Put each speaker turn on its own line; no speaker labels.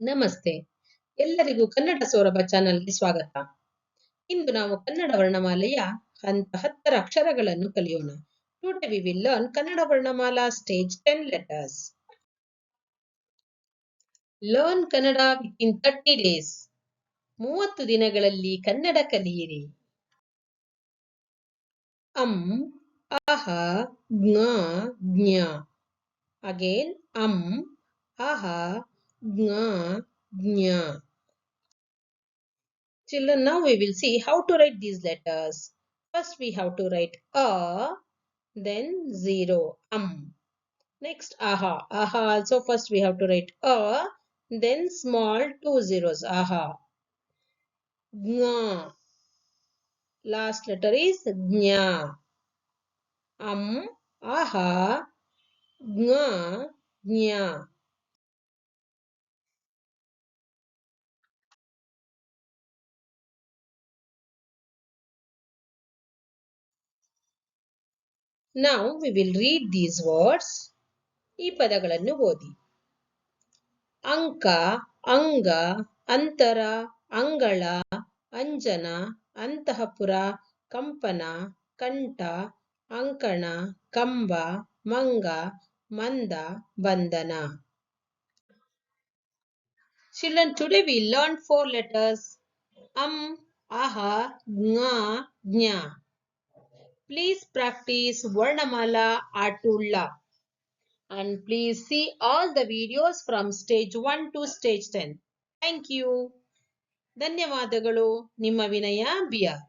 ನಮಸ್ತೆ. ಎಲ್ಲರಿಗೂ ಕನ್ನಡ ಸೌರಭ ಚಾನಲ್ಗೆ ಸ್ವಾಗತ. ಇಂದು ನಾವು ಕನ್ನಡ ವರ್ಣಮಾಲೆಯ ಹಂತ ಹತ್ತರ ಅಕ್ಷರಗಳನ್ನು ಕಲಿಯೋಣ. Today we will learn Kannada ವರ್ಣಮಾಲಾ stage ten letters learn Kannada within thirty days ಮೂವತ್ತು ದಿನಗಳಲ್ಲಿ ಕನ್ನಡ ಕಲಿಯಿರಿ. ಅಂ, ಅಹ, ಜ್ಞ ಜ್ಞ. ಅಗೇನ್ ಅಂ, ಅಹ ng, ny. Children, now we will see how to write these letters. First, we have to write a, then zero, um. Next, aha. Aha also first we have to write a, then small two zeros, aha. Gna. Last letter is gna. Um, aha, gna, gna. ನಾವು we will read these words ಈ ಪದಗಳನ್ನು ಓದಿ. ಅಂಕ, ಅಂಗ, ಅಂತರ, ಅಂಗಳ, ಅಂಜನ, ಅಂತಃಪುರ, ಕಂಪನ, ಕಂಠ, ಅಂಕಣ, ಕಂಬ, ಮಂಗ, ಮಂದ ಬಂದನ children today we learn four letters ಅಂ ಅಹ ಜ್ಞ ಜ್ಞಾ. Please practice Varnamala Atulla. And please see all the videos from stage 1 to stage 10. Thank you. ಧನ್ಯವಾದಗಳು ನಿಮ್ಮ ವಿನಯ ಬಿಯರ್